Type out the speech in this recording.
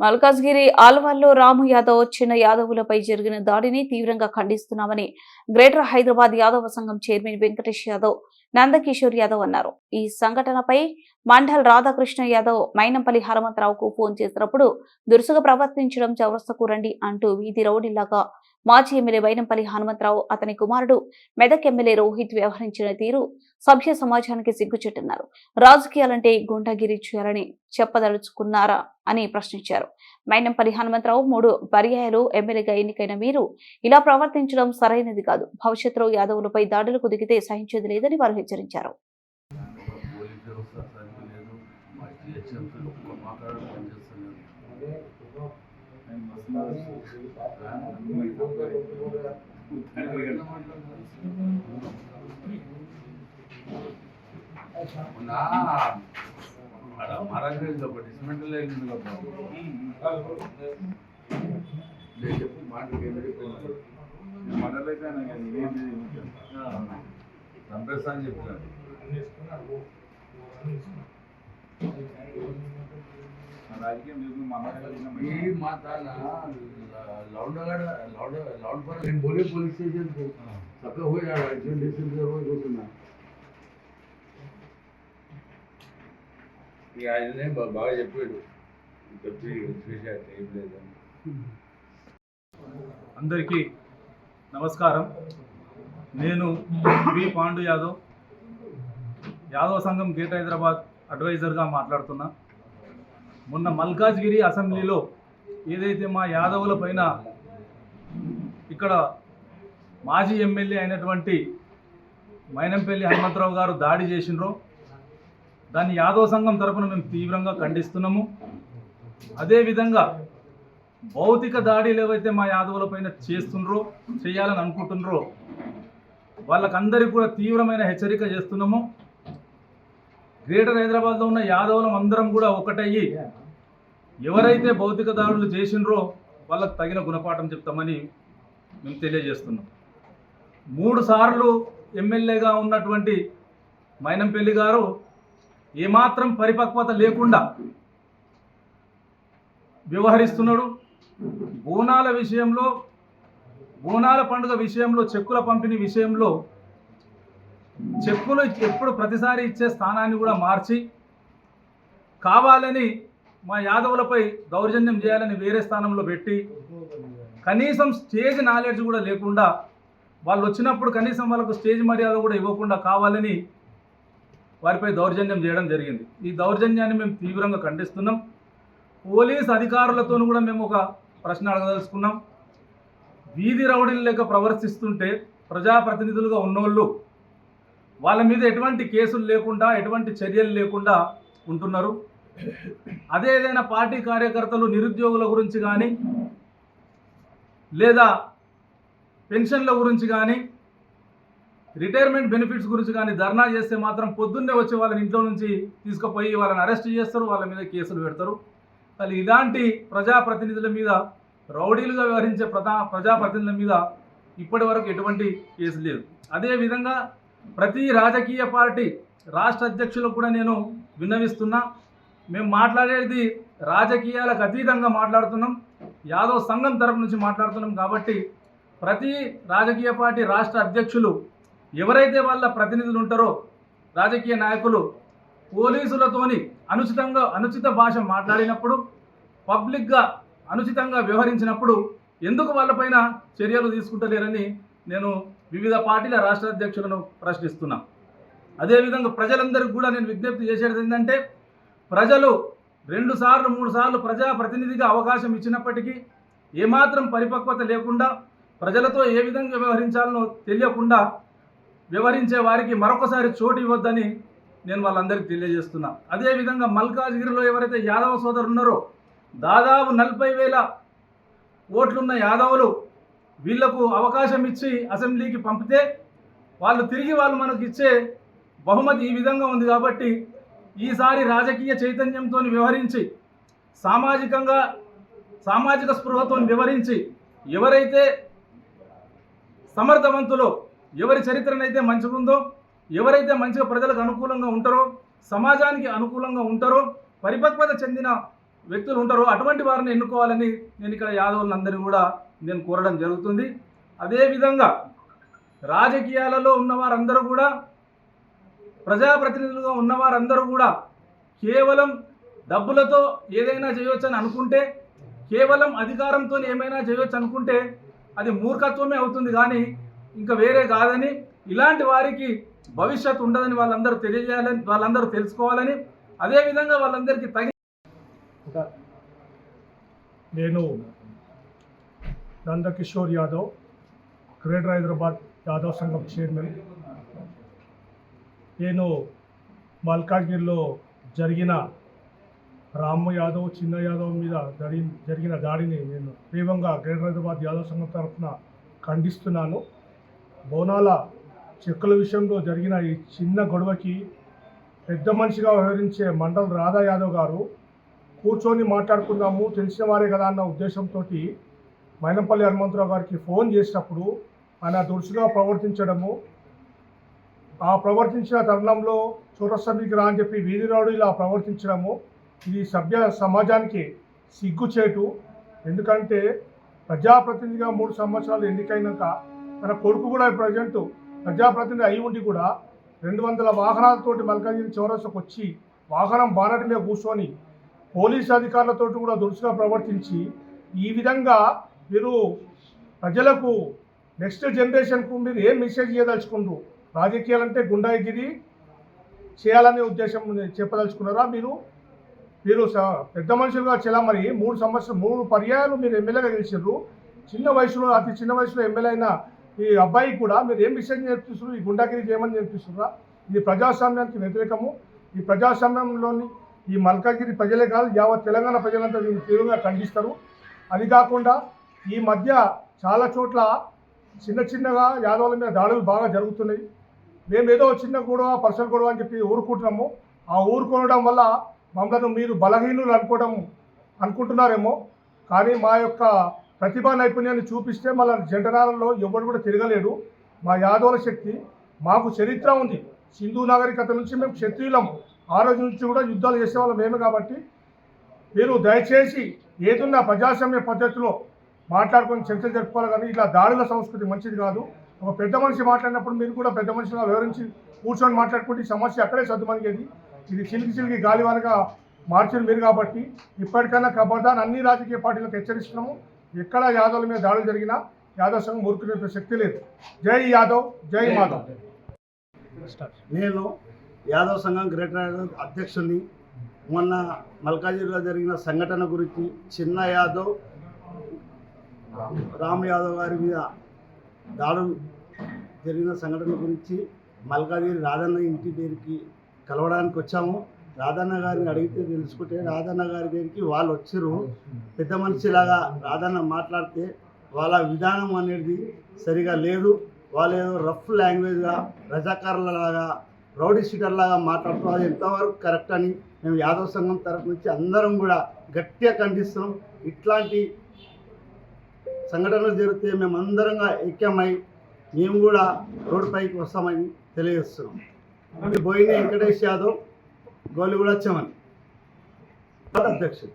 మల్కాజ్గిరి ఆల్వాల్లో రాము యాదవ్ చిన్న యాదవులపై జరిగిన దాడిని తీవ్రంగా ఖండిస్తున్నామని గ్రేటర్ హైదరాబాద్ యాదవ సంఘం చైర్మన్ వెంకటేష్ యాదవ్ నందకిషోర్ యాదవ్ అన్నారు. ఈ సంఘటనపై మండల్ రాధాకృష్ణ యాదవ్ మైనంపల్లి హనుమంతరావుకు ఫోన్ చేసినప్పుడు దురుసుగా ప్రవర్తించడం చౌరస్తకు రండి అంటూ వీధి రౌడీలాగా మాజీ ఎమ్మెల్యే వైనంపల్లి హనుమంతరావు అతని కుమారుడు మెదక్ ఎమ్మెల్యే రోహిత్ వ్యవహరించిన తీరు సభ్య సమాజానికి సిగ్గుచెట్టున్నారు. రాజకీయాలంటే గుండాగిరి చేయాలని చెప్పదలుచుకున్నారా అని ప్రశ్నించారు. మైనంపల్లి హనుమంతరావు మూడు పర్యాయాలు ఎమ్మెల్యేగా ఎన్నికైన మీరు ఇలా ప్రవర్తించడం సరైనది కాదు. భవిష్యత్తులో యాదవులపై దాడులకు దిగితే సహించేది లేదని వారు హెచ్చరించారు. పోలీస్ వ్యవస్థ సరిగ్గా లేదు మా జిహెచ్ఎంసీ ఒక్క మాట్లాడడం పనిచేస్తలేదు మొన్న ఆడ మహారాజ్ ఒక డిస్మెంటల్ అయింది కదా నేను చెప్పు మాటకి ఏం చెప్పాను చంపేస్తా అని చెప్పాను ये माता ना लौंडगढ़ लौंड लौंड पर నేను बोले पुलिस स्टेशन को చక్కగా పోయి ఆడ ఎగ్జామ్ చేసిన తర్వాత కూర్చున్నా ఇక ఆయననే బాగా చెప్పాడు. లేదని అందరికీ నమస్కారం. నేను వి పాండు యాదవ్ యాదవ్ సంఘం గేట్ హైదరాబాద్ అడ్వైజర్గా మాట్లాడుతున్నా. మొన్న మల్కాజ్గిరి అసెంబ్లీలో ఏదైతే మా యాదవుల పైన ఇక్కడ మాజీ ఎమ్మెల్యే అయినటువంటి మైనంపల్లి హనుమంతరావు గారు దాడి చేసినరో దాన్ని యాదవ సంఘం తరపున మేము తీవ్రంగా ఖండిస్తున్నాము. అదేవిధంగా భౌతిక దాడిలు ఏవైతే మా యాదవుల పైన చేస్తుండ్రో చేయాలని అనుకుంటుండ్రో వాళ్ళకందరికీ కూడా తీవ్రమైన హెచ్చరిక చేస్తున్నాము. గ్రేటర్ హైదరాబాద్లో ఉన్న యాదవులం అందరం కూడా ఒకటయ్యి. ఎవరైతే భౌతిక దాడులు చేసిండ్రో వాళ్ళకు తగిన గుణపాఠం చెప్తామని మేము తెలియజేస్తున్నాం. మూడు సార్లు ఎమ్మెల్యేగా ఉన్నటువంటి మైనంపల్లి గారు ఏమాత్రం పరిపక్వత లేకుండా వ్యవహరిస్తున్నాడు. బోనాల విషయంలో బోనాల పండుగ విషయంలో చెక్కుల పంపిణీ విషయంలో చెక్కులు ఎప్పుడు ప్రతిసారి ఇచ్చే స్థానాన్ని కూడా మార్చి కావాలని మా యాదవులపై దౌర్జన్యం చేయాలని వేరే స్థానంలో పెట్టి కనీసం స్టేజ్ నాలెడ్జ్ కూడా లేకుండా వాళ్ళు వచ్చినప్పుడు కనీసం వాళ్ళకు స్టేజ్ మర్యాద కూడా ఇవ్వకుండా కావాలని వారిపై దౌర్జన్యం చేయడం జరిగింది. ఈ దౌర్జన్యాన్ని మేము తీవ్రంగా ఖండిస్తున్నాం. పోలీస్ అధికారులతో కూడా మేము ఒక ప్రశ్న అడగదలుచుకున్నాం. వీధి రౌడీలు లేక ప్రవర్తిస్తుంటే ప్రజాప్రతినిధులుగా ఉన్నోళ్ళు వాళ్ళ మీద ఎటువంటి కేసులు లేకుండా ఎటువంటి చర్యలు లేకుండా ఉంటున్నారు. అదే ఏదైనా పార్టీ కార్యకర్తలు నిరుద్యోగుల గురించి కానీ లేదా పెన్షన్ల గురించి కానీ రిటైర్మెంట్ బెనిఫిట్స్ గురించి కానీ ధర్నా చేస్తే మాత్రం పొద్దున్నే వచ్చి వాళ్ళని ఇంట్లో నుంచి తీసుకుపోయి వాళ్ళని అరెస్ట్ చేస్తారు వాళ్ళ మీద కేసులు పెడతారు. అది ఇలాంటి ప్రజాప్రతినిధుల మీద రౌడీలుగా వ్యవహరించే ప్రజా ప్రజాప్రతినిధుల మీద ఇప్పటి వరకు ఎటువంటి కేసు లేదు. అదేవిధంగా ప్రతి రాజకీయ పార్టీ రాష్ట్ర అధ్యక్షులకు కూడా నేను విన్నవిస్తున్నా. మేము మాట్లాడేది రాజకీయాలకు అతీతంగా మాట్లాడుతున్నాం. యాదవ్ సంఘం తరపు నుంచి మాట్లాడుతున్నాం కాబట్టి ప్రతి రాజకీయ పార్టీ రాష్ట్ర అధ్యక్షులు ఎవరైతే వాళ్ళ ప్రతినిధులు ఉంటారో రాజకీయ నాయకులు పోలీసులతోని అనుచితంగా అనుచిత భాష మాట్లాడినప్పుడు పబ్లిక్గా అనుచితంగా వ్యవహరించినప్పుడు ఎందుకు వాళ్ళపైన చర్యలు తీసుకుంటలేరని నేను వివిధ పార్టీల రాష్ట్ర అధ్యక్షులను ప్రశ్నిస్తున్నా. అదేవిధంగా ప్రజలందరికీ కూడా నేను విజ్ఞప్తి చేసేది ఏంటంటే ప్రజలు రెండు సార్లు మూడు సార్లు ప్రజాప్రతినిధిగా అవకాశం ఇచ్చినప్పటికీ ఏమాత్రం పరిపక్వత లేకుండా ప్రజలతో ఏ విధంగా వ్యవహరించాలనో తెలియకుండా వివరించే వారికి మరొకసారి చోటు ఇవ్వద్దని నేను వాళ్ళందరికీ తెలియజేస్తున్నా. అదేవిధంగా మల్కాజ్గిరిలో ఎవరైతే యాదవ సోదరులు ఉన్నారో దాదాపు నలభై వేల ఓట్లున్న యాదవులు వీళ్ళకు అవకాశం ఇచ్చి అసెంబ్లీకి పంపితే వాళ్ళు తిరిగి వాళ్ళు మనకు ఇచ్చే బహుమతి ఈ విధంగా ఉంది కాబట్టి ఈసారి రాజకీయ చైతన్యంతో వ్యవహరించి సామాజికంగా సామాజిక స్పృహతో వివరించి ఎవరైతే సమర్థవంతులో ఎవరి చరిత్రనైతే మంచిగుందో ఎవరైతే మంచిగా ప్రజలకు అనుకూలంగా ఉంటారో సమాజానికి అనుకూలంగా ఉంటారో పరిపక్వత చెందిన వ్యక్తులు ఉంటారో అటువంటి వారిని ఎన్నుకోవాలని నేను ఇక్కడ యాదవులందరినీ కూడా నేను కోరడం జరుగుతుంది. అదేవిధంగా రాజకీయాలలో ఉన్నవారందరూ కూడా ప్రజాప్రతినిధులుగా ఉన్నవారందరూ కూడా కేవలం డబ్బులతో ఏదైనా చేయొచ్చని అనుకుంటే కేవలం అధికారంతో ఏమైనా చేయొచ్చు అనుకుంటే అది మూర్ఖత్వమే అవుతుంది. కానీ ఇంకా వేరే కాదని ఇలాంటి వారికి భవిష్యత్తు ఉండదని వాళ్ళందరూ తెలియజేయాలని వాళ్ళందరూ తెలుసుకోవాలని అదేవిధంగా వాళ్ళందరికీ తగిన నేను నందకిషోర్ యాదవ్ గ్రేటర్ హైదరాబాద్ యాదవ్ సంఘం చైర్మన్. నేను మల్కాజ్గిరిలో జరిగిన రాము యాదవ్ చిన్న యాదవ్ మీద జరిగిన దాడిని నేను తీవ్రంగా గ్రేటర్ హైదరాబాద్ యాదవ్ సంఘం తరఫున ఖండిస్తున్నాను. బోనాల చెక్కుల విషయంలో జరిగిన ఈ చిన్న గొడవకి పెద్ద మనిషిగా వ్యవహరించే మండల్ రాధా యాదవ్ గారు కూర్చొని మాట్లాడుకుందాము తెలిసిన వారే కదా అన్న ఉద్దేశంతో మైనంపల్లి హనుమంతరావు గారికి ఫోన్ చేసినప్పుడు ఆయన దురుసుగా ప్రవర్తించడము ఆ ప్రవర్తించిన తరుణంలో చూరసభ్యుకి రా అని చెప్పి వీధిరాడు ఇలా ప్రవర్తించడము ఇది సభ్య సమాజానికి సిగ్గుచేటు. ఎందుకంటే ప్రజాప్రతినిధిగా మూడు సంవత్సరాలు ఎన్నికైనాక తన కొడుకు కూడా ప్రజెంట్ ప్రజాప్రతినిధి అయి ఉండి కూడా రెండు వందల వాహనాలతోటి మల్కాజ్గిరి చౌరస్తకు వచ్చి వాహనం బానటి మీద కూర్చొని పోలీస్ అధికారులతో కూడా దురుసుగా ప్రవర్తించి ఈ విధంగా మీరు ప్రజలకు నెక్స్ట్ జనరేషన్కు మీరు ఏం మెసేజ్ చేయదలుచుకుండ్రు రాజకీయాలంటే గుండాయిగిరి చేయాలనే ఉద్దేశం చెప్పదలుచుకున్నారా మీరు? మీరు స- పెద్ద మనుషులుగా చెల్లమని మూడు సంవత్సరం మూడు పర్యాయాలు మీరు ఎమ్మెల్యేగా గెలిచారు చిన్న వయసులో అతి చిన్న వయసులో ఎమ్మెల్యే అయిన ఈ అబ్బాయికి కూడా మీరు ఏం విషయం నేర్పిస్తున్నారు? ఈ గుండాగిరి చేయమని నేర్పిస్తున్నారా ఇది ప్రజాస్వామ్యానికి వ్యతిరేకము. ఈ ప్రజాస్వామ్యంలోని ఈ మల్కాగిరి ప్రజలే కాదు యావత్ తెలంగాణ ప్రజలంతా దీన్ని తీవ్రంగా ఖండిస్తారు. అది కాకుండా ఈ మధ్య చాలా చోట్ల చిన్న చిన్నగా యాదవుల మీద దాడులు బాగా జరుగుతున్నాయి. మేము ఏదో చిన్న గొడవ పర్సనల్ గొడవ అని చెప్పి ఊరుకుంటున్నాము. ఆ ఊరుకోవడం వల్ల మమ్మల్ని మీరు బలహీనులు అనుకోవడం అనుకుంటున్నారేమో. కానీ మా యొక్క ప్రతిభా నైపుణ్యాన్ని చూపిస్తే మళ్ళీ జంటనాలలో ఎవరు కూడా తిరగలేడు. మా యాదవుల శక్తి మాకు చరిత్ర ఉంది. సింధు నాగరికత నుంచి మేము క్షత్రియులం. ఆ రోజు నుంచి కూడా యుద్ధాలు చేసేవాళ్ళం మేమే కాబట్టి మీరు దయచేసి ఏదున్న ప్రజాస్వామ్య పద్ధతిలో మాట్లాడుకొని చర్చలు జరుపుకోవాలి కానీ ఇలా దాడుల సంస్కృతి మంచిది కాదు. ఒక పెద్ద మనిషి మాట్లాడినప్పుడు మీరు కూడా పెద్ద మనిషిగా వివరించి కూర్చొని మాట్లాడుకుంటే ఈ సమస్య అక్కడే సర్దుమనిగేది. ఇది చిలికి చిలికి గాలివానగా మార్చింది మీరు కాబట్టి ఇప్పటికైనా కబర్దాన్ అన్ని రాజకీయ పార్టీలకు హెచ్చరిస్తున్నాము. ఎక్కడ యాదవుల మీద దాడులు జరిగినా యాదవ్ సంఘం ఊరుకునే శక్తి లేదు. జై యాదవ్ జై మాధవ్. నేను యాదవ్ సంఘం గ్రేటర్ యాదవ్ అధ్యక్షుడిని. మొన్న మల్కాజిగిరిలో జరిగిన సంఘటన గురించి చిన్న యాదవ్ రామ్ యాదవ్ గారి మీద దాడులు జరిగిన సంఘటన గురించి మల్కాజిగిరి రాధన్న ఇంటి దగ్గరికి కలవడానికి వచ్చాము. రాధన్న గారిని అడిగితే తెలుసుకుంటే రాధన్న గారి దగ్గరికి వాళ్ళు వచ్చారు. పెద్ద మనిషిలాగా రాధన్న మాట్లాడితే వాళ్ళ విధానం అనేది సరిగా లేదు. వాళ్ళు ఏదో రఫ్ లాంగ్వేజ్గా రజాకారులలాగా రౌడీ షీటర్లాగా మాట్లాడుతూ అది ఎంతవరకు కరెక్ట్ అని మేము యాదవ్ సంఘం తరఫు నుంచి అందరం కూడా గట్టిగా ఖండిస్తున్నాం. ఇట్లాంటి సంఘటనలు జరిగితే మేము అందరంగా ఐక్యమై మేము కూడా రోడ్డుపైకి వస్తామని తెలియజేస్తున్నాం. బోయిని వెంకటేష్ యాదవ్ గోలిగూడ చమన్ అధ్యక్షుడు